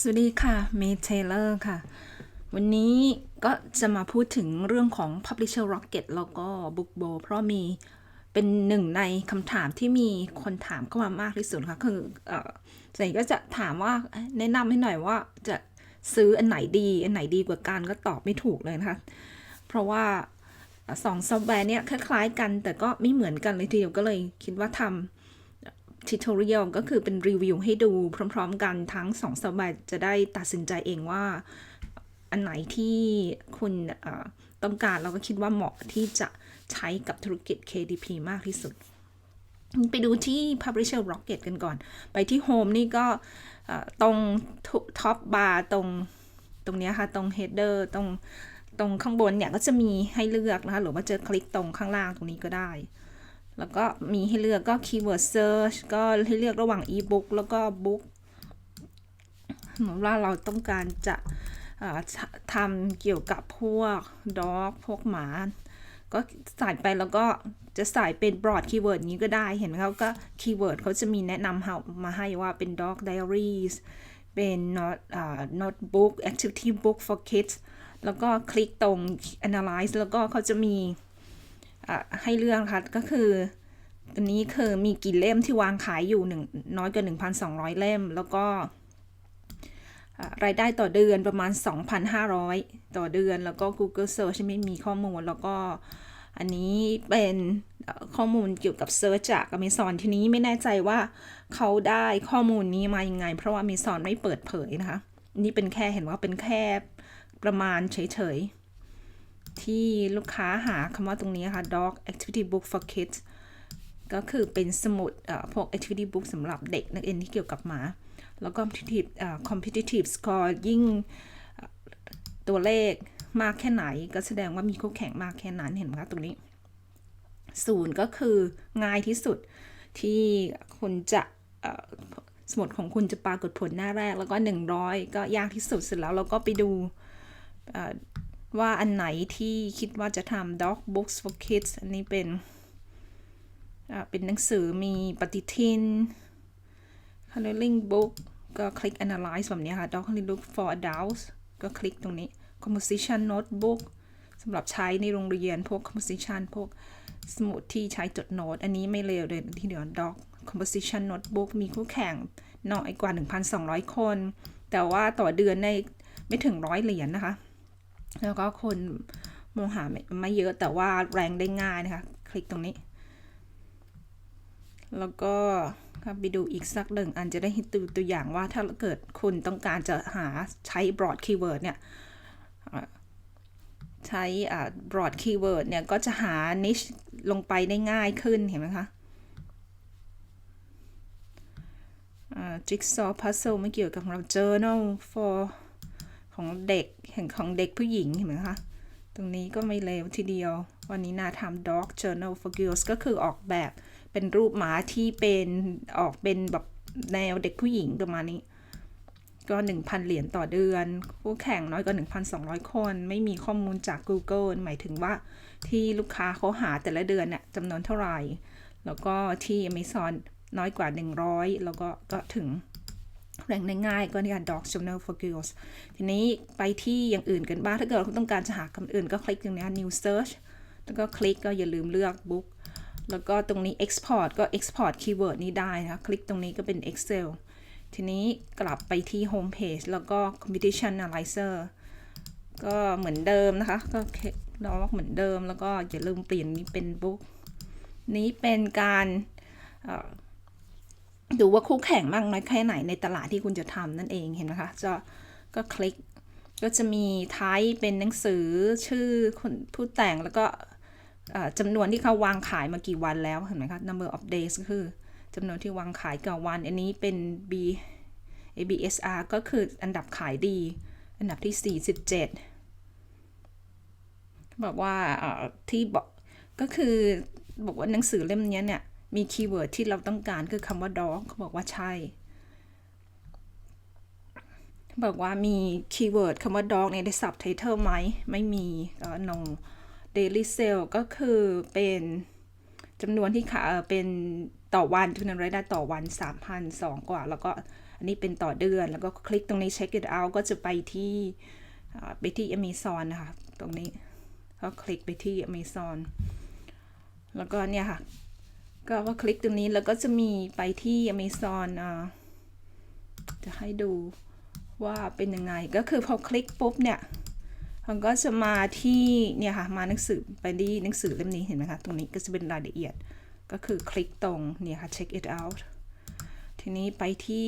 สวัสดีค่ะ เมเทเลอร์ค่ะ วันนี้ก็จะมาพูดถึงเรื่องของ Publisher Rocket แล้วก็ Book b o เพราะมีเป็นหนึ่งในคำถามที่มีคนถามเข้ามามากที่สุดค่ะ คือเอ่อส่วนใหญ่ก็จะถามว่าแนะนำให้หน่อยว่าจะซื้ออันไหนดี อันไหนดีกว่ากันก็ตอบไม่ถูกเลยนะคะ เพราะว่าสองซอฟต์แวร์เนี้ยคล้ายๆกัน แต่ก็ไม่เหมือนกันเลยทีเดียวก็เลยคิดว่าทำ ทิทอรียลก็คือเป็นรีวิวให้ดูพร้อม ๆ กันทั้งสองสมัยจะได้ตัดสินใจเองว่า อันไหนที่คุณต้องการเราก็คิดว่าเหมาะที่จะใช้กับธุรกิจ KDP มากที่สุด ไปดูที่ Publisher Rocket กันก่อน ไปที่ Home นี่ก็ตรงท็อปบาร์ตรงตรงนี้ค่ะ ตรง Header ตรงตรงข้างบนเนี่ยก็จะมีให้เลือกนะคะ หรือว่าจะคลิกตรงข้างล่างตรงนี้ก็ได้ แล้วก็มีให้เลือกก็ keyword search ก็ให้เลือกระหว่าง ebook แล้วก็ book สมมติว่าเราต้องการจะทำเกี่ยวกับพวก dog พวกหมา ก็ใส่ไปแล้วก็จะใส่เป็น broad keyword นี้ก็ได้เห็นไหมเขาก็ keyword เขาจะมีแนะนำมาให้ว่าเป็น dog diaries เป็น not notebook activity book for kids แล้วก็คลิกตรง analyze แล้วก็เขาจะมี ให้เลือกค่ะก็คือตัวนี้คือมีกี่เล่มที่วางขายอยู่หนึ่งน้อยกว่า1,200 เล่ม แล้วก็รายได้ต่อเดือนประมาณ 2,500 ต่อเดือน แล้วก็ Google Search ไม่มีข้อมูล แล้วก็อันนี้เป็นข้อมูลเกี่ยวกับ Search จาก Amazon ทีนี้ไม่แน่ใจว่าเขาได้ข้อมูลนี้มายังไง เพราะว่า Amazon ไม่เปิดเผยนะคะ นี่เป็นแค่เห็นว่าเป็นแค่ประมาณเฉยๆ ที่ลูกค้าหาคำว่าตรงนี้ค่ะ dog activity book for kids ก็คือเป็นสมุดพวก activity book สำหรับเด็กนักเรียนที่เกี่ยวกับหมา แล้วก็ competitive competitive score ยิ่งตัวเลขมากแค่ไหน ก็แสดงว่ามีคู่แข่งมากแค่นั้นเห็นไหมคะตรงนี้ศูนย์ก็คือง่ายที่สุดที่คุณจะสมุดของคุณจะปรากฏผลหน้าแรก แล้วก็ 100 ก็ยากที่สุดเสร็จแล้วเราก็ไปดู ว่าอันไหนที่คิดว่าจะทำ dog books for kids อันนี้เป็นอ่าเป็นหนังสือมีปฏิทิน coloring book ก็คลิก analyze แบบนี้ค่ะ dog coloring book for adults ก็คลิกตรงนี้ composition notebook สำหรับใช้ในโรงเรียนพวก composition พวกสมุดที่ใช้จดโน้ต อันนี้ไม่เลวเลยที่เดียว dog composition notebook มีคู่แข่งน้อยกว่า 1,200 คน แต่ว่าต่อเดือนในไม่ถึงร้อยเหรียญนะคะ แล้วก็คนมองหาไม่ไม่เยอะแต่ว่าแรงได้ง่ายนะคะ คลิกตรงนี้ แล้วก็ครับไปดูอีกสักหนึ่งอันจะได้เห็นตัวตัวอย่างว่าถ้าเกิดคุณต้องการจะหาใช้ broad keyword เนี่ยใช้ broad keyword เนี่ย ก็จะหา niche ลงไปได้ง่ายขึ้นเห็นไหมคะอ่า jigsaw puzzle ไม่เกี่ยวกับเรา journal for ของเด็กเห็นของเด็กผู้หญิงเห็นไหมคะ ตรงนี้ก็ไม่เลวทีเดียว วันนี้นาทำ dog journal for girls ก็คือออกแบบเป็นรูปหมาที่เป็นออกเป็นแบบแนวเด็กผู้หญิงประมาณนี้ ก็ 1,000 เหรียญต่อเดือน คู่แข่งน้อยกว่า 1,200 คน ไม่มีข้อมูลจาก Google หมายถึงว่าที่ลูกค้าเขาหาแต่ละเดือนน่ยจำนวนเท่าไหร่ แล้วก็ที่ Amazon น้อยกว่า 100 แล้วก็ก็ถึง แรงได้ง่ายก็ในการ Dog Journal for Girls ทีนี้ไปที่อย่างอื่นกันบ้างถ้าเกิดเราต้องการจะหาคำอื่นก็คลิกตรงนี้ New Search แล้วก็คลิกก็อย่าลืมเลือก Book แล้วก็ตรงนี้ Export ก็ Export Keyword นี้ได้นะคลิกตรงนี้ก็เป็น Excel ทีนี้กลับไปที่ Home Page แล้วก็ Competition Analyzer ก็เหมือนเดิมนะคะ ก็ล็อกเหมือนเดิมแล้วก็อย่าลืมเปลี่ยนนี้เป็น Book นี้เป็นการ ดูว่าคู่แข่งมากน้อยแค่ไหนในตลาดที่คุณจะทำนั่นเองเห็นไหมคะจะก็คลิกก็จะมีท้ายเป็นหนังสือชื่อคนผู้แต่งแล้วก็จำนวนที่เขาวางขายมากี่วันแล้วเห็นไหมคะ number of days ก็คือจำนวนที่วางขายต่วัน อันนี้เป็น B ABSR ก็คืออันดับขายดี อันดับที่ 47บอกว่าเออที่บอกก็คือบอกว่าหนังสือเล่มนี้เนี่ย มีคีย์เวิร์ดที่เราต้องการคือคำว่า dog เขาบอกว่าใช่บอกว่ามีคีย์เวิร์ดคำว่า dog ใน subtitle ไหม ไม่มีก็ no daily sale ก็คือเป็นจำนวนที่ขายเป็นต่อวันจำนวนรายได้ต่อวัน 3,002 กว่า แล้วก็อันนี้เป็นต่อเดือน แล้วก็คลิกตรงนี้ check it out ก็จะไปที่ไปที่ Amazon นะคะ ตรงนี้ ก็คลิกไปที่ Amazon แล้วก็เนี่ยค่ะ ก็ว่าคลิกตรงนี้แล้วก็จะมีไปที่ Amazon อ่าจะให้ดูว่าเป็นยังไงก็คือพอคลิกปุ๊บเนี่ยมันก็จะมาที่เนี่ยค่ะมาหนังสือไปที่หนังสือเล่มนี้เห็นไหมคะตรงนี้ก็จะเป็นรายละเอียดก็คือคลิกตรงเนี่ยค่ะ check it out ทีนี้ไปที่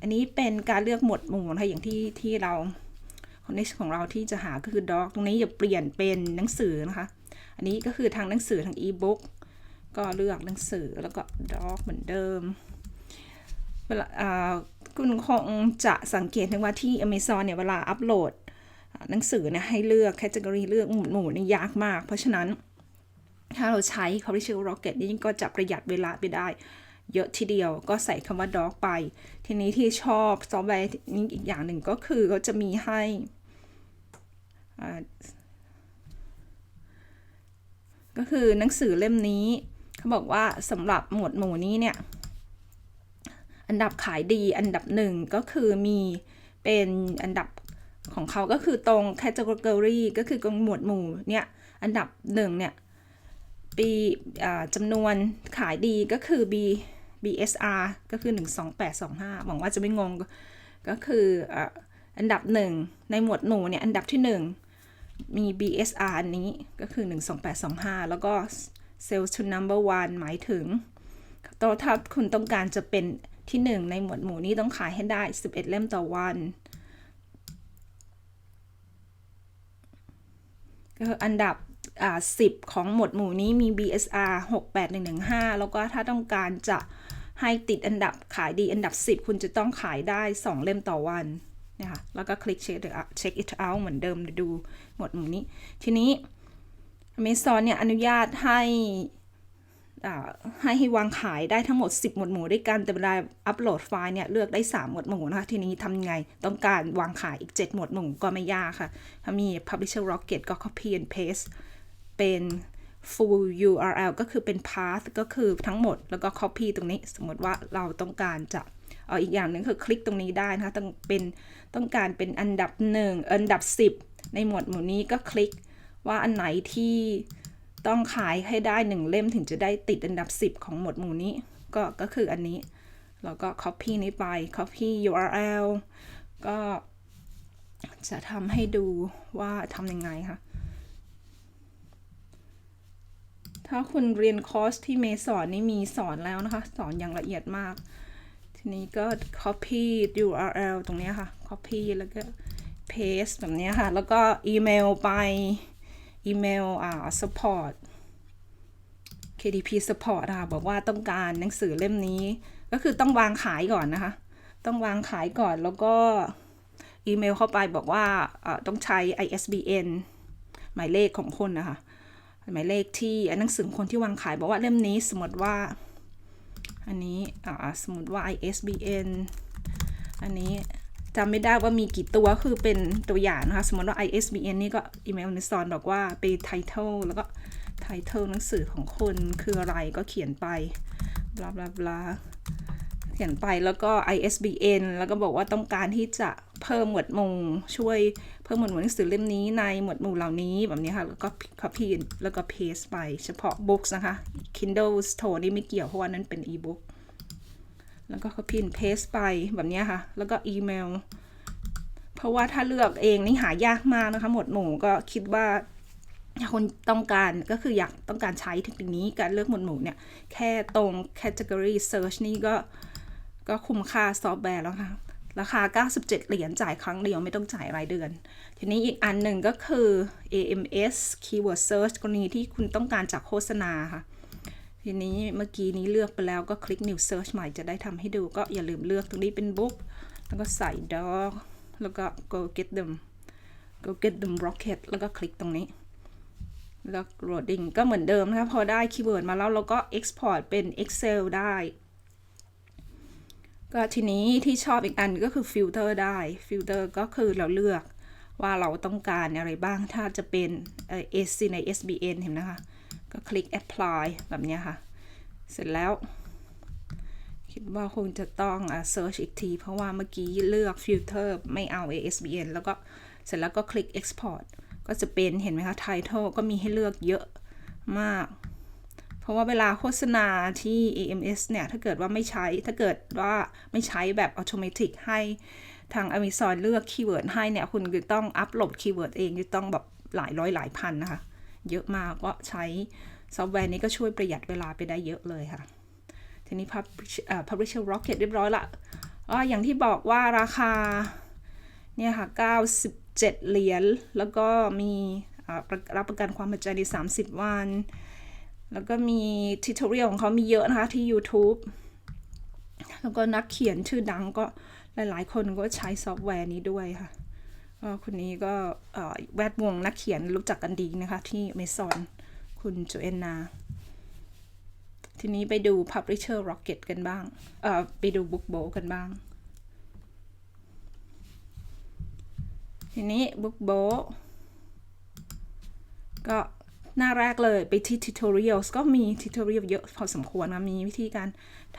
อันนี้เป็นการเลือกหมวดหมู่นะคะอย่างที่ที่เราคอนเนี้ของเราที่จะหาก็คือ doc ตรงนี้อย่าเปลี่ยนเป็นหนังสือนะคะ อันนี้ก็คือทางหนังสือทาง e-book ก็ ก็เลือกหนังสือแล้วก็ doc เหมือนเดิมเวลาคุณคงจะสังเกตถึงว่าที่ Amazon เนี่ยเวลาอัปโหลดหนังสือเนี่ยให้เลือกแคตตากรีเลือกหมวดหมู่นี่ยากมาก เพราะฉะนั้นถ้าเราใช้ Publisher Rocket นี่ก็จะประหยัดเวลาไปได้ เยอะทีเดียวก็ใส่คำว่า doc ไป ทีนี้ที่ชอบซอฟต์แวร์นี้อีกอย่างหนึ่งก็คือเขาจะมีให้ก็คือหนังสือเล่มนี้ เขาบอกว่าสำหรับหมวดหมู่นี้เนี่ย อันดับขายดีอันดับหนึ่งก็คือมีเป็นอันดับของเขาก็คือตรง category ก็คือกหมวดหมู่เนี่ยอันดับหนึ่งเนี่ยปีจำนวนขายดีก็คือ B BSR ก็คือ 12825 หวังว่าจะไม่งง ก็คืออันดับหนึ่งในหมวดหมู่เนี่ยอันดับที่หนึ่งมี BSR อันนี้ก็คือ 12825 แล้วก็ Sales to number one หมายถึงต่อถ้าคุณต้องการจะเป็นที่หนึ่งในหมวดหมู่นี้ต้องขายให้ได้ 11 เล่มต่อวัน ก็คืออันดับอ่า10 ของหมวดหมู่นี้มี BSR 68115 แล้วก็ถ้าต้องการจะให้ติดอันดับขายดีอันดับ 10 คุณจะต้องขายได้ 2 เล่มต่อวันนะคะแล้วก็คลิกเช็คเช็ค it out เหมือนเดิมดูหมวดหมู่นี้ ทีนี้ Amazon เนี่ยอนุญาตให้ให้ให้วางขายได้ทั้งหมด 10 หมวดหมู่ด้วยกัน แต่เวลาอัปโหลดไฟล์เนี่ยเลือกได้ 3 หมวดหมู่นะคะทีนี้ทำไงต้องการวางขายอีก 7 หมวดหมู่ก็ไม่ยากค่ะ ถ้ามี Publisher Rocket ก็ copy and paste เป็น full URL ก็คือเป็น path ก็คือทั้งหมดแล้วก็ copy ตรงนี้ สมมติว่าเราต้องการจะเอออีกอย่างหนึ่งคือคลิกตรงนี้ได้นะคะต้องเป็นต้องการเป็นอันดับหนึ่งอันดับ 10 ในหมวดหมู่นี้ก็คลิก ว่าอันไหนที่ต้องขายให้ได้หนึ่งเล่มถึงจะได้ติดอันดับ 10 ของหมวดหมู่นี้ ก็ก็คืออันนี้ แล้วก็ copy นี้ไป copy URL ก็จะทำให้ดูว่าทำยังไงค่ะ ถ้าคุณเรียนคอร์สที่เมย์สอนนี่มีสอนแล้วนะคะ สอนอย่างละเอียดมาก ทีนี้ก็ copy URL ตรงนี้ค่ะ copy แล้วก็ paste แบบนี้ค่ะ แล้วก็อีเมลไป อีเมลอ่า support KDP support นะคะบอกว่าต้องการหนังสือเล่มนี้ ก็คือต้องวางขายก่อนนะคะ ต้องวางขายก่อนแล้วก็อีเมลเข้าไปบอกว่าต้องใช้ ISBN หมายเลขของคนนะคะ หมายเลขที่หนังสือคนที่วางขายบอกว่าเล่มนี้สมมติว่า อันนี้อ่าสมมติว่า ISBN อันนี้ จำไม่ได้ว่ามีกี่ตัวคือเป็นตัวอย่างนะคะ สมมติว่า ISBN นี่ก็อีเมลนิสอนบอกว่าไป title แล้วก็ title หนังสือของคนคืออะไรก็เขียนไปบลาบลาบลาเขียนไปแล้วก็ ISBN แล้วก็บอกว่าต้องการที่จะเพิ่มหมวดหมู่ช่วยเพิ่มหมวดหมู่หนังสือเล่มนี้ในหมวดหมู่เหล่านี้แบบนี้ค่ะ แล้วก็ copy แล้วก็ paste ไปเฉพาะ books นะคะ Kindle Store นี่ไม่เกี่ยวเพราะว่านั้นเป็น e-book แล้วก็ copy and paste ไปแบบนี้ค่ะ แล้วก็อีเมล เพราะว่าถ้าเลือกเองนี่หายากมากนะคะ หมวดหมู่ก็คิดว่าถ้าคนต้องการก็คืออยากต้องการใช้เทคนิคนี้การเลือกหมวดหมู่เนี่ย แค่ตรง category search นี่ก็ก็คุ้มค่าซอฟต์แวร์แล้วค่ะ ราคา 97 เหรียญจ่ายครั้งเดียวไม่ต้องจ่ายรายเดือน ทีนี้อีกอันหนึ่งก็คือ AMS keyword search กรณีที่คุณต้องการจากโฆษณาค่ะ ทีนี้เมื่อกี้นี้เลือกไปแล้วก็คลิก new search ใหม่จะได้ทำให้ดูก็อย่าลืมเลือกตรงนี้เป็น book แล้วก็ใส่ dog แล้วก็ go get them go get them rocket แล้วก็คลิกตรงนี้ แล้ว loading ก็เหมือนเดิมนะคะพอได้คีย์เวิร์ดมาแล้วเราก็ export เป็น Excel ได้ ก็ทีนี้ที่ชอบอีกอันก็คือฟิลเตอร์ได้ฟิลเตอร์ก็คือเราเลือกว่าเราต้องการอะไรบ้างถ้าจะเป็นเอ่อ SC ใน SBN เห็นนะคะ ก็คลิก apply แบบนี้ค่ะ เสร็จแล้ว คิดว่าคงจะต้องอ่า search อีกที เพราะว่าเมื่อกี้เลือก filter ไม่เอา ASBN แล้วก็เสร็จแล้วก็คลิก export ก็จะเป็นเห็นไหมคะ title ก็มีให้เลือกเยอะมาก เพราะว่าเวลาโฆษณาที่ AMS เนี่ย ถ้าเกิดว่าไม่ใช้ ถ้าเกิดว่าไม่ใช้แบบ automatic ให้ทาง Amazon เลือกคีย์เวิร์ดให้เนี่ย คุณจะต้องอัปโหลดคีย์เวิร์ดเองจะต้องแบบหลายร้อยหลายพันนะคะ เยอะมากก็ใช้ซอฟต์แวร์นี้ก็ช่วยประหยัดเวลาไปได้เยอะเลยค่ะ ทีนี้ Publish เอ่อ Publisher Rocket เรียบร้อยละอ๋ออย่างที่บอกว่าราคาเนี่ยค่ะ 97 เหรียญ แล้วก็มีรับประกันความปลอดภัยใน 30 วัน แล้วก็มีทิทอเรียของเขามีเยอะนะคะที่ YouTube แล้วก็นักเขียนชื่อดังก็หลายๆ คนก็ใช้ซอฟต์แวร์นี้ด้วยค่ะ คนนี้ก็แวดวงนักเขียนรู้จักกันดีนะคะ ที่ Amazon คุณโจเอนนา ทีนี้ไปดู Publisher Rocket กันบ้างเอ่อไปดู Book b o กันบ้าง ทีนี้ Book b o ก็หน้าแรกเลยไปที่ tutorials ก็มี tutorial เยอะพอสมควรนะ มีวิธีการ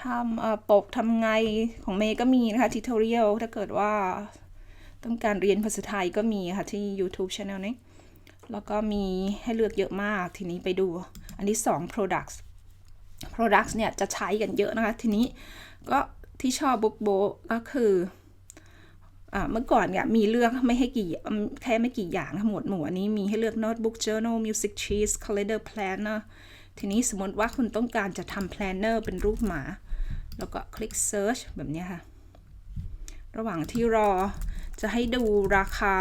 ทำเอ่อปกทำไงของเมย์ก็มีนะคะ tutorial ถ้าเกิดว่า ต้องการเรียนภาษาไทยก็มีค่ะที่ YouTube channel นี้แล้วก็มีให้เลือกเยอะมากทีนี้ไปดู อันที่2 products products เนี่ยจะใช้กันเยอะนะคะ ทีนี้ก็ที่ชอบ book b o ก็คืออ่าเมื่อก่อนเนี่ยมีเลือกไม่ให้กี่แค่ไม่กี่อย่างนะหมดหมู่อันนี้มีให้เลือก notebook journal music sheets calendar planner ทีนี้สมมติว่าคุณต้องการจะทำ planner เป็นรูปหมา แล้วก็คลิก search แบบนี้ค่ะ ระหว่างที่รอ จะให้ดูราคา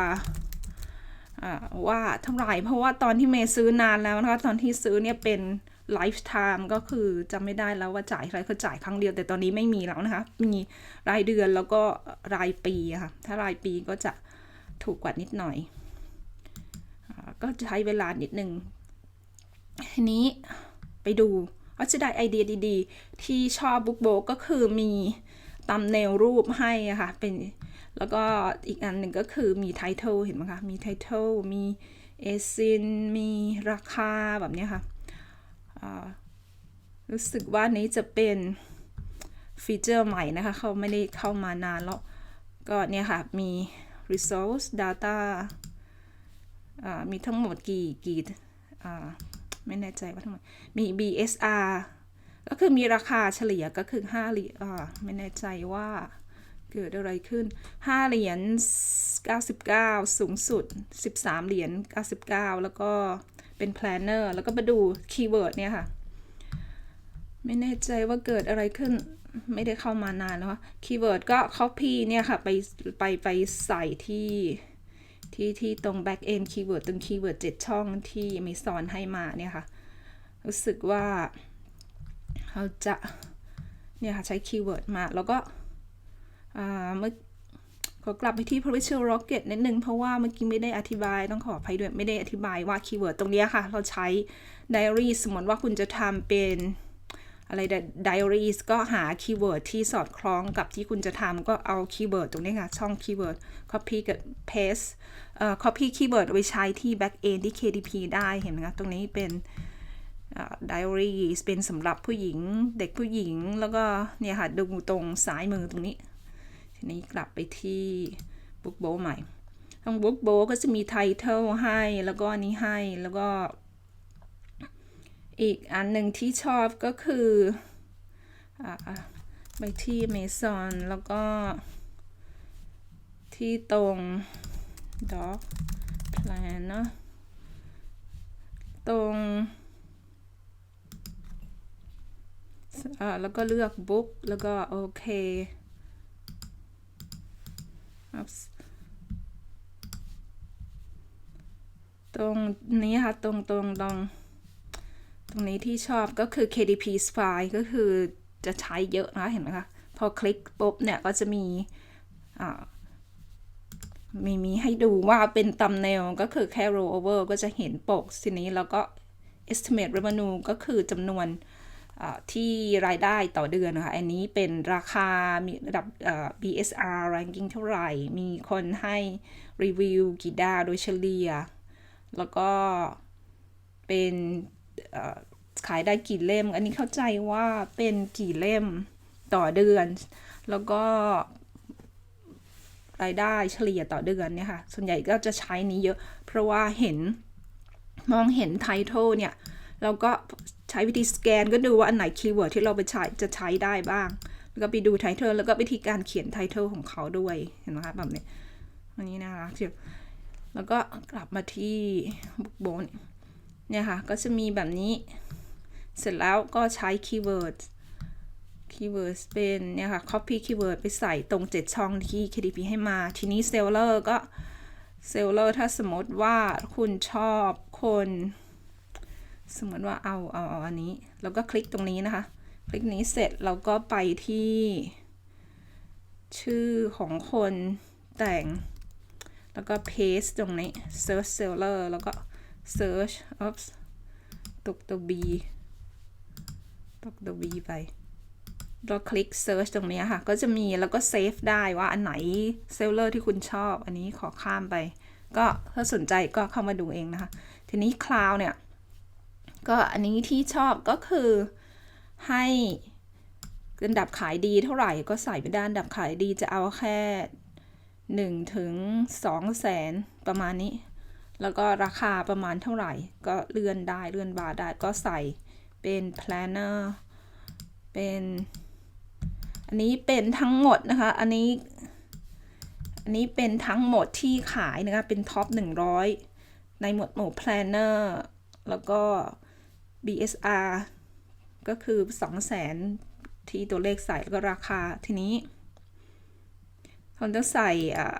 ว่าเท่าไหร่เพราะว่าตอนที่เมย์ซื้อนานแล้วนะคะตอนที่ซื้อเนี่ยเป็น lifetime ก็คือจำไม่ได้แล้วว่าจ่ายอะไรคือจ่ายครั้งเดียว แต่ตอนนี้ไม่มีแล้วนะคะ มีรายเดือนแล้วก็รายปีค่ะ ถ้ารายปีก็จะถูกกว่านิดหน่อยอก็ใช้เวลานิดนึงทีนี้ไปดูก็จะได้ไอเดียดีๆ ที่ชอบบุ๊กโบก็คือมีตำเนลรูปให้ค่ะ เป็น แล้วก็อีกอันหนึ่งก็คือมีไทท l ลเห็นไหมคะ มีไทท l ลมีเอซินมีราคาแบบนี้ค่ะ รู้สึกว่านี้จะเป็นฟีเจอร์ใหม่นะคะ เขาไม่ได้เข้ามานานแล้ว ก็เนี่ยค่ะ มี resource data อ่ามีทั้งหมดกี่กี่ไม่แน่ใจว่าทั้งหมด มี BSR ก็คือมีราคาเฉลี่ยก็คือ5เหรียญไม่แน่ใจว่า เกิดอะไรขึ้น 5 เหรียญ 99 สูงสุด 13 เหรียญ 99 แล้วก็เป็น planner แล้วก็มาดูคีย์เวิร์ดเนี่ยค่ะ ไม่แน่ใจว่าเกิดอะไรขึ้น ไม่ได้เข้ามานานแล้วคีย์เวิร์ดก็ copy เนี่ยค่ะ ไปไปไปใส่ที่ที่ที่ตรง back end keyword ตรง keyword 7 ช่องที่มีสอนให้มาเนี่ยค่ะ รู้สึกว่าเขาจะเนี่ยค่ะใช้คีย์เวิร์ดมาแล้วก็ เมื่อขอกลับไปที่ Publisher Rocket นิดนึง เพราะว่าเมื่อกี้ไม่ได้อธิบายต้องขออภัยด้วย ไม่ได้อธิบายว่าคีย์เวิร์ดตรงนี้ค่ะ เราใช้ Diary สมมติว่าคุณจะทำเป็นอะไร Diary ก็หาคีย์เวิร์ดที่สอดคล้องกับที่คุณจะทำก็เอาคีย์เวิร์ดตรงนี้ค่ะ ช่องคีย์เวิร์ด copy กับ paste เอ่อ copy คีย์เวิร์ดไปใช้ที่ back end ที่ KDP ได้เห็นไหมคะตรงนี้เป็นไดอารี่เป็นสำหรับผู้หญิงเด็กผู้หญิงแล้วก็เนี่ยค่ะดูตรงซ้ายมือตรงนี้ นี้กลับไปที่บุ๊กโบใหม่ทางบุ๊กโบก็จะมีไทเทลให้แล้วก็นี้ให้แล้วก็ อีกอันหนึ่งที่ชอบก็คืออไปที่ Amazon แล้วก็ ที่ตรง Dog Plan เนอะตรงแล้วก็เลือก book แล้วก็โอเค ตรงนี้ค่ะ ตรงตรงตรงตรงนี้ที่ชอบก็คือ KDP file ก็คือจะใช้เยอะนะเห็นไหมคะ พอคลิกปุ๊บเนี่ย ก็จะมีอ่ามีมีให้ดูว่าเป็นตำแนวก็คือแค่ roll over ก็จะเห็นปกทีนี้แล้วก็ estimate revenue ก็คือจำนวน ที่รายได้ต่อเดือนนะคะอันนี้เป็นราคา มีระดับ BSR ranking เท่าไหร่ มีคนให้รีวิวกี่ดาวโดยเฉลี่ย แล้วก็เป็นขายได้กี่เล่ม อันนี้เข้าใจว่าเป็นกี่เล่มต่อเดือน แล้วก็รายได้เฉลี่ยต่อเดือนเนี่ยค่ะ ส่วนใหญ่ก็จะใช้นี้เยอะ เพราะว่าเห็นมองเห็นไททอลเนี่ย เราก็ใช้วิธีสแกนก็ดูว่าอันไหนคีย์เวิร์ดที่เราไปใช้จะใช้ได้บ้าง แล้วก็ไปดูไทเทอลแล้วก็วิธีการเขียนไทเทอลของเขาด้วยเห็นไหมคะแบบนี้อันนี้นะคะเชียวแล้วก็กลับมาที่บุ๊กโบนเนี่ยค่ะ ก็จะมีแบบนี้ เสร็จแล้วก็ใช้คีย์เวิร์ดคีย์เวิร์ดเป็นเนี่ยค่ะ copy คีย์เวิร์ดไปใส่ตรง 7 ช่องที่ KDP ให้มา ทีนี้ seller ก็ seller ถ้าสมมติว่าคุณชอบคน สมมติว่าเอาเอาเอาอันนี้ แล้วก็คลิกตรงนี้นะคะ คลิกนี้เสร็จเราก็ไปที่ ชื่อของคนแต่ง แล้วก็ paste ตรงนี้ search seller แล้วก็ search ops ตกตัว B ตกตัว B ไปเราคลิก search ตรงนี้ค่ะ ก็จะมีแล้วก็ save ได้ว่าอันไหน seller ที่คุณชอบ อันนี้ขอข้ามไป ก็ถ้าสนใจก็เข้ามาดูเองนะคะ ทีนี้ cloud เนี่ย ก็อันนี้ที่ชอบก็คือให้อันดับขายดีเท่าไหร่ก็ใส่ไปด้านอันดับขายดีจะเอาแค่1ถึง2แสนประมาณนี้ แล้วก็ราคาประมาณเท่าไหร่ ก็เลื่อนได้เลื่อนบาร์ได้ก็ใส่เป็น planner เป็น อันนี้เป็นทั้งหมดนะคะ อันนี้ อันนี้เป็นทั้งหมดที่ขายนะคะ เป็นท็อป100 ในหมวดหมู่ planner แล้วก็ BSR ก็คือ 200,000 ที่ตัวเลขใส่แล้วก็ราคาทีนี้คุณต้องใส่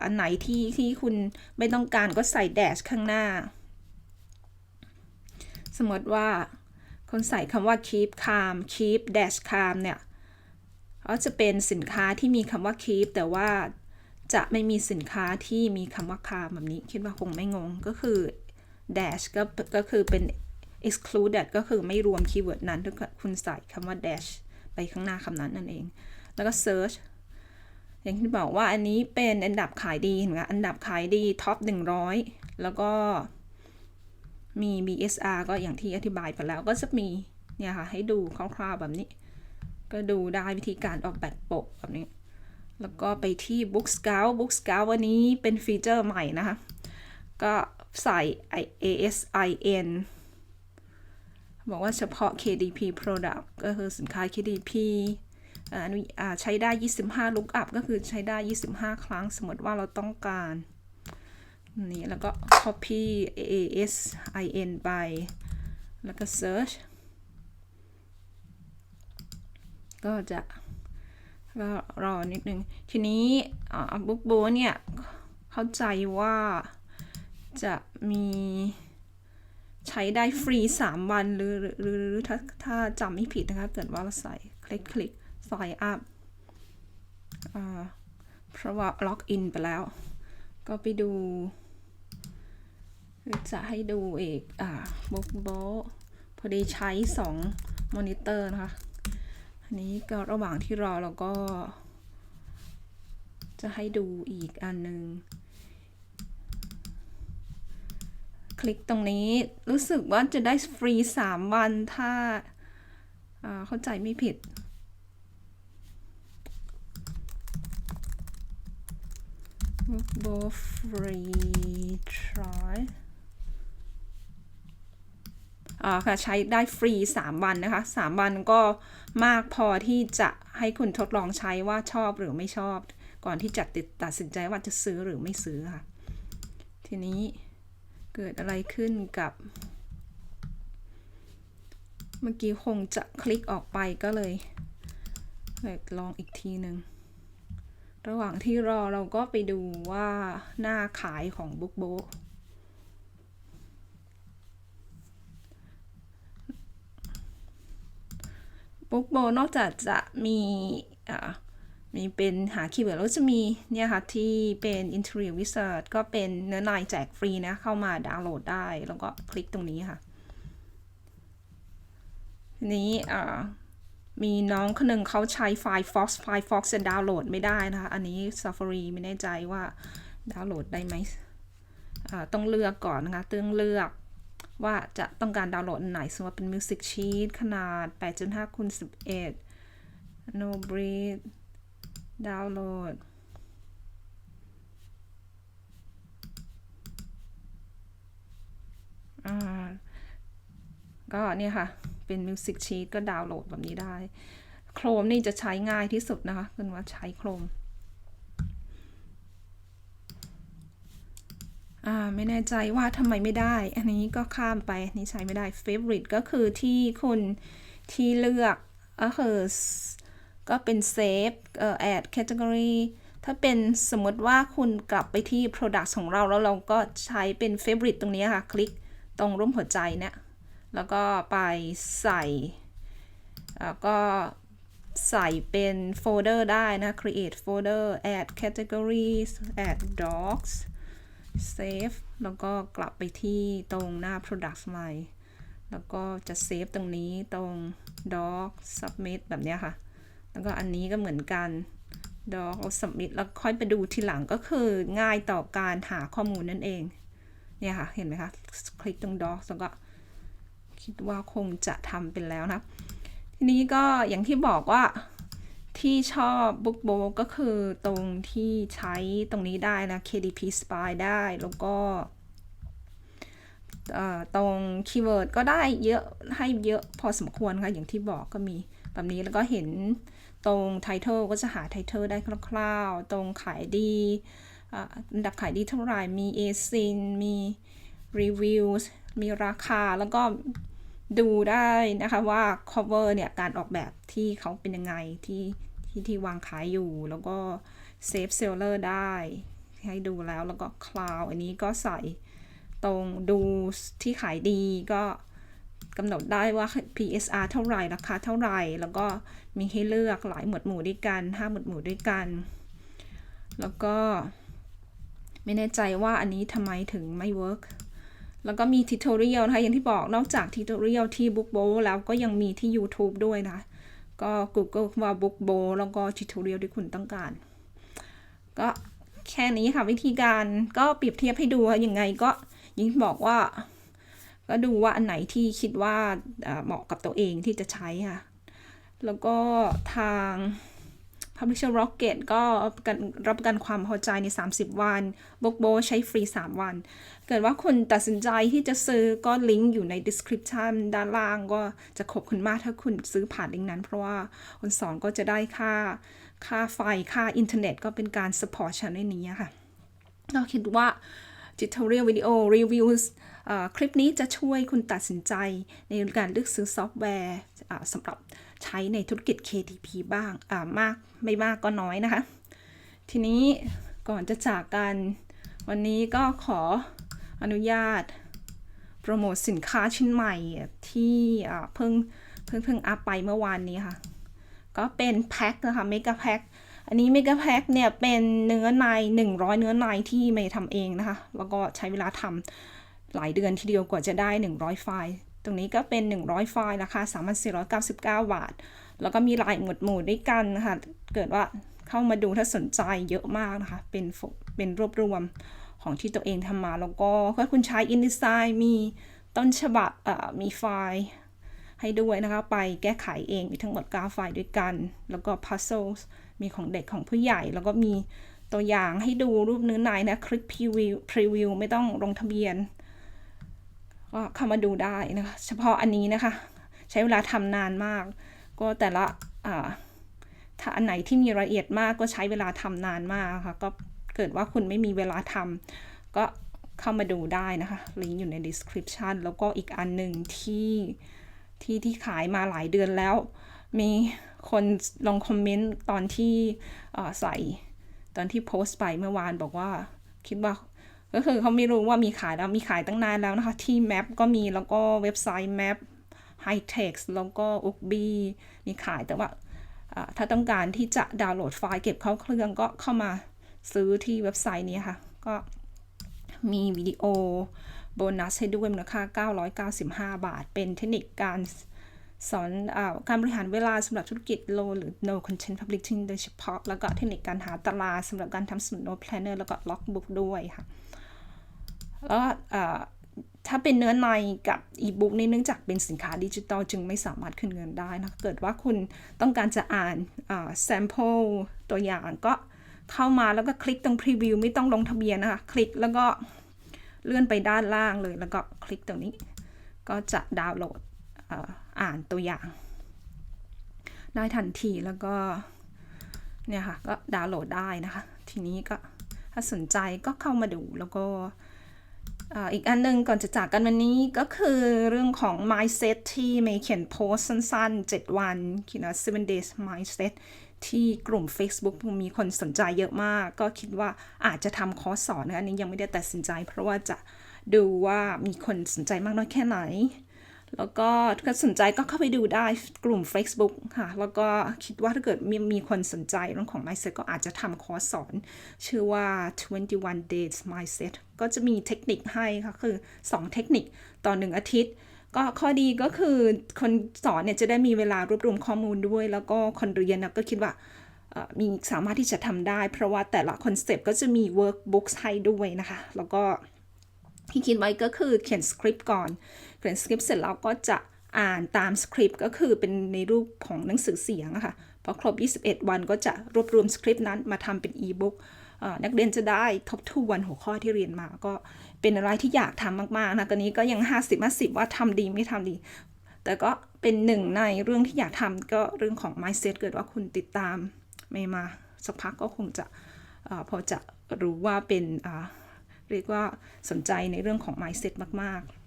อันไหนที่ที่คุณไม่ต้องการก็ใส่แดชข้างหน้า สมมติว่าคนใส่คำว่า keep calm keep dash calm เนี่ยเขาจะเป็นสินค้าที่มีคำว่า keep แต่ว่าจะไม่มีสินค้าที่มีคำว่า calm แบบนี้คิดว่าคงไม่งงก็คือ dash ก็ก็คือเป็น excluded ก็คือไม่รวมคีย์เวิร์ดนั้นถ้าคุณใส่คำว่า dash ไปข้างหน้าคำนั้นนั่นเอง แล้วก็ search อย่างที่บอกว่าอันนี้เป็นอันดับขายดีเห็นไหมอันดับขายดีท็อป100 แล้วก็มี BSR ก็อย่างที่อธิบายไปแล้วก็จะมีเนี่ยค่ะให้ดูคร่าวๆแบบนี้ ก็ดูได้วิธีการออกแบบปกแบบนี้ แล้วก็ไปที่ Book Scout Book Scout วันนี้เป็นฟีเจอร์ใหม่นะคะ ก็ใส่ ASIN บอกว่าเฉพาะ KDP product ก็คือสินค้า KDP ใช้ได้ 25 lookup ก็คือใช้ได้ 25 ครั้ง สมมติว่าเราต้องการนี่แล้วก็ copy ASIN ไป แล้วก็ search ก็จะก็รอนิดนึง ทีนี้บุ๊กโบเนี่ย เข้าใจว่าจะมี ใช้ได้ฟรี 3 วันหรือหรือหรือถ้าถ้าจำไม่ผิดนะคะ เกิดว่าเราใส่คลิกคลิก sign up เพราะว่าล็อกอินไปแล้ว ก็ไปดู จะให้ดูอีกอ่าบกโบพอดีใช้ 2 มอนิเตอร์นะคะ อันนี้ก็ระหว่างที่รอเราก็ จะให้ดูอีกอันหนึ่ง คลิกตรงนี้ รู้สึกว่าจะได้ฟรี 3 วันถ้าเข้าใจไม่ผิด b o free try อ่าค่ะใช้ได้ฟรี 3 วันนะคะ 3 วันก็มากพอที่จะให้คุณทดลองใช้ว่าชอบหรือไม่ชอบ ก่อนที่จะติดตัดสินใจว่าจะซื้อหรือไม่ซื้อค่ะ ทีนี้ เกิดอะไรขึ้นกับ เมื่อกี้คงจะคลิกออกไปก็เลยลองอีกทีหนึ่งระหว่างที่รอเราก็ไปดูว่าหน้าขายของบุ๊กโบบุ๊กโบนอกจากจะมี มีเป็นหาคีย์เวิร์ดแล้วจะมีเนี่ยค่ะที่เป็น Interior Wizard ก็เป็นเนื้อในแจกฟรีนะ เข้ามาดาวน์โหลดได้ แล้วก็คลิกตรงนี้ค่ะ ทีนี้มีน้องคนหนึ่งเขาใช้ Firefox Firefox จะดาวน์โหลดไม่ได้นะคะ อันนี้ Safari ไม่แน่ใจว่าดาวน์โหลดได้ไหมต้องเลือกก่อนนะคะต้องเลือกว่าจะต้องการดาวน์โหลดไหนสมมติเป็น Music Sheet ขนาด 8.5คูณ11 no breed download อ่าก็เนี่ยค่ะ เป็น Music Sheet ก็ดาวน์โหลดแบบนี้ได้ Chrome นี่จะใช้ง่ายที่สุดนะคะคือว่าใช้ Chrome อ่าไม่แน่ใจว่าทำไมไม่ได้ อันนี้ก็ข้ามไปนนี้ใช้ไม่ได้ Favorite ก็คือที่คุณที่เลือกก็คือ ก็เป็น Save เอ่อ Add Category ถ้าเป็นสมมติว่าคุณกลับไปที่ Product ของเราแล้วเราก็ใช้เป็น Favorite ตรงนี้ค่ะ คลิกตรงรูปหัวใจเนี่ย แล้วก็ไปใส่แล้วก็ใส่เป็นโฟลเดอร์ได้นะ create folder add categories add docs save แล้วก็กลับไปที่ตรงหน้า products ใหม่แล้วก็จะ save ตรงนี้ตรง doc submit แบบนี้ค่ะ แล้วก็อันนี้ก็เหมือนกัน doc แล้ว submit แล้วค่อยไปดูทีหลังก็คือง่ายต่อการหาข้อมูลนั่นเอง เนี่ยค่ะ เห็นไหมคะ คลิกตรง doc แล้วก็คิดว่าคงจะทำเป็นแล้วนะ ทีนี้ก็อย่างที่บอกว่าที่ชอบ Book b o ก็คือตรงที่ใช้ตรงนี้ได้นะ KDP Spy ได้แล้วก็ตรงคีย์เวิร์ดก็ได้เยอะให้เยอะพอสมควรค่ะ อย่างที่บอกก็มี แบบนี้แล้วก็เห็นตรง Title ก็จะหา Title ได้คร่าวๆ ตรงขายดีอันดับขายดีเท่าไหร่ มี ASIN มี Reviews มีราคาแล้วก็ดูได้นะคะว่า cover เนี่ย การออกแบบที่เขาเป็นยังไงที่ที่ที่วางขายอยู่ แล้วก็ save seller ได้ ให้ดูแล้วแล้วก็ cloud อันนี้ก็ใส่ตรงดูที่ขายดีก็ กำหนดได้ว่า PSR เท่าไหร่ราคาเท่าไหร่ แล้วก็มีให้เลือกหลายหมวดหมู่ด้วยกัน 5 หมวดหมู่ด้วยกัน แล้วก็ ไม่แน่ใจว่าอันนี้ทำไมถึงไม่ work แล้วก็มีทิทอเรียลนะคะอย่างที่บอกนอกจากทิทอเรียลที่ Book b o แล้วก็ยังมีที่ YouTube ด้วยนะ ก็ Google ว่า Book b o แล้วก็ทิทอเรียลที่คุณต้องการ ก็แค่นี้ค่ะวิธีการก็เปรียบเทียบให้ดูยังไงก็ยิ่งบอกว่า ก็ดูว่าอันไหนที่คิดว่าเหมาะกับตัวเองที่จะใช้ค่ะ แล้วก็ทาง Publisher Rocket ก็รับประกันความพอใจใน 30 วัน b o o k b o ใช้ฟรี 3 วัน เกิดว่าคุณตัดสินใจที่จะซื้อก็ลิงก์อยู่ใน description ด้านล่างก็จะขอบคุณมากถ้าคุณซื้อผ่านลิงก์นั้น เพราะว่าคนสอนก็จะได้ค่าค่าไฟค่าอินเทอร์เน็ตก็เป็นการ support ชั้นในนี้ค่ะเราคิดว่า tutorial วิดีโอ reviews คลิปนี้จะช่วยคุณตัดสินใจในการเลือกซื้อซอฟต์แวร์สำหรับใช้ในธุรกิจ KTP บ้างมากไม่มากก็น้อยนะคะ ทีนี้ก่อนจะจากกันวันนี้ก็ขออนุญาต โปรโมทสินค้าชิ้นใหม่ที่เพิ่งเพิ่งเพิ่งอัพไปเมื่อวานนี้ค่ะ ก็เป็นแพ็คนะคะเมกะแพ็คอันนี้เมกะแพ็คเนี่ยเป็นเนื้อใน 100 เนื้อในที่เมย์ทำเองนะคะ แล้วก็ใช้เวลาทำ หลายเดือนทีเดียวกว่าจะได้ 100 ไฟล์ ตรงนี้ก็เป็น 100 ไฟล์ราคา 3,499 บาท แล้วก็มีหลายหมวดหมู่ด้วยกันนะคะเกิดว่าเข้ามาดูถ้าสนใจเยอะมากนะคะ เป็นเป็นรวบรวมของที่ตัวเองทำมา แล้วก็ถ้าคุณใช้ InDesign มีต้นฉบับมีไฟล์ให้ด้วยนะคะ ไปแก้ไขเองมีทั้งหมด 9 ไฟล์ด้วยกัน แล้วก็ puzzles มีของเด็กของผู้ใหญ่ แล้วก็มีตัวอย่างให้ดูรูปเนื้อในนะ คลิปพรีวิวพรีวิวไม่ต้องลงทะเบียน ก็เข้ามาดูได้นะคะ เฉพาะอันนี้นะคะ ใช้เวลาทำนานมาก ก็แต่ละถ้าอันไหนที่มีรายละเอียดมากก็ใช้เวลาทำนานมากค่ะ ก็เกิดว่าคุณไม่มีเวลาทำก็เข้ามาดูได้นะคะ ลิงก์อยู่ใน description แล้วก็อีกอันหนึ่งที่ที่ที่ขายมาหลายเดือนแล้ว มีคนลองคอมเมนต์ตอนที่ใส่ตอนที่โพสต์ไปเมื่อวานบอกว่าคิดว่า ก็คือเขาไม่รู้ว่ามีขายแล้วมีขายตั้งนานแล้วนะคะ ที่ Map ก็มีแล้วก็เว็บไซต์ Map Hightex แล้วก็ u k b มีขายแต่ว่าถ้าต้องการที่จะดาวน์โหลดไฟล์เก็บเข้าเครื่องก็เข้ามาซื้อที่เว็บไซต์นี้ค่ะ ก็มีวิดีโอโบนัสให้ด้วยมูลค่า 995 บาท เป็นเทคนิคการสอนอการบริหารเวลาสำหรับธุรกิจ low หรือ no content publishing โดยเฉพาะ แล้วก็เทคนิคการหาตารางสำหรับการทำสมุดโน้ต planner แล้วก็ logbook ด้วยค่ะ แล้วถ้าเป็นเนื้อในกับอีบุ๊กนี่เนื่องจากเป็นสินค้าดิจิตอลจึงไม่สามารถขึ้นเงินได้นะเกิดว่าคุณต้องการจะอ่านอ่า sample ตัวอย่างก็เข้ามาแล้วก็คลิกตรงพรีวิวไม่ต้องลงทะเบียนนะคะ คลิกแล้วก็เลื่อนไปด้านล่างเลยแล้วก็คลิกตรงนี้ ก็จะดาวน์โหลดออ่านตัวอย่าง ได้ทันทีแล้วก็เนี่ยค่ะก็ดาวน์โหลดได้นะคะ ทีนี้ก็ถ้าสนใจก็เข้ามาดูแล้วก็ อีกอันหนึ่งก่อนจะจากกันวันนี้ก็คือเรื่องของ mindset ที่เมย์เขียนโพสสั้นๆ 7 วันคิดนะ7 days mindset ที่กลุ่ม Facebook มีคนสนใจเยอะมาก ก็คิดว่าอาจจะทำคอร์สสอนนะอันนี้ยังไม่ได้ตัดสินใจ เพราะว่าจะดูว่ามีคนสนใจมากน้อยแค่ไหน แล้วก็ถ้าสนใจก็เข้าไปดูได้กลุ่ม Facebook ค่ะ แล้วก็คิดว่าถ้าเกิดมีมีคนสนใจเรื่องของ mindset ก็อาจจะทำคอร์สสอน ชื่อว่า 21 days mindset ก็จะมีเทคนิคให้ค่ะคือ 2 เทคนิคต่อ 1 อาทิตย์ ก็ข้อดีก็คือคนสอนเนี่ยจะได้มีเวลารวบรวมข้อมูลด้วย แล้วก็คนเรียนนะก็คิดว่ามีสามารถที่จะทำได้ เพราะว่าแต่ละคอนเซปต์ก็จะมี workbooks ให้ด้วยนะคะ แล้วก็ที่คิดไว้ก็คือเขียนสคริปต์ก่อน เขียนสคริปต์เสร็จแล้วก็จะอ่านตามสคริปต์ก็คือเป็นในรูปของหนังสือเสียงอะค่ะพอครบ 21 วันก็จะรวบรวมสคริปต์นั้นมาทำเป็นอีบุ๊กนักเรียนจะได้ทบทวนหัวข้อที่เรียนมาก็เป็นอะไรที่อยากทำมากๆนะตอนนี้ก็ยัง 50 50 ว่าทำดีไม่ทำดี แต่ก็เป็นหนึ่งในเรื่องที่อยากทำก็เรื่องของ mindset เกิดว่าคุณติดตามไม่มาสักพักก็คงจะอพอจะรู้ว่าเป็นเรียกว่าสนใจในเรื่องของ mindset มากๆ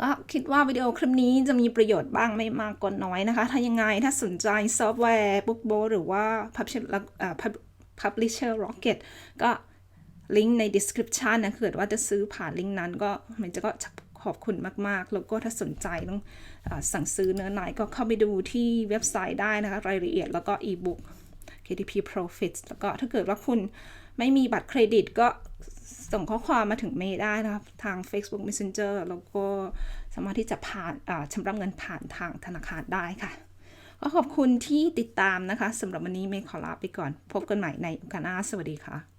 ก็คิดว่าวิดีโอคลิปนี้จะมีประโยชน์บ้างไม่มากก็น้อยนะคะ ถ้ายังไงถ้าสนใจซอฟต์แวร์ Bookbo หรือว่า Publisher เอ่อ Pub- Publisher Rocket ก็ลิงก์ใน description นะเกิดว่าจะซื้อผ่านลิงก์นั้นก็มันจะก็ขอบคุณมาก ๆ แล้วก็ถ้าสนใจต้องอาสั่งซื้อเนื้อหนก็เข้าไปดูที่เว็บไซต์ได้นะคะ รายละเอียดแล้วก็ e-book KTP Profits แล้วก็ถ้าเกิดว่าคุณไม่มีบัตรเครดิตก็ ส่งข้อความมาถึงเมย์ได้นะครับ ทาง Facebook Messenger แล้วก็สามารถที่จะผ่านอ่าชำระเงินผ่านทางธนาคารได้ค่ะ ก็ขอบคุณที่ติดตามนะคะสำหรับวันนี้เมย์ขอลาไปก่อน พบกันใหม่ในโอกาสหน้าสวัสดีค่ะ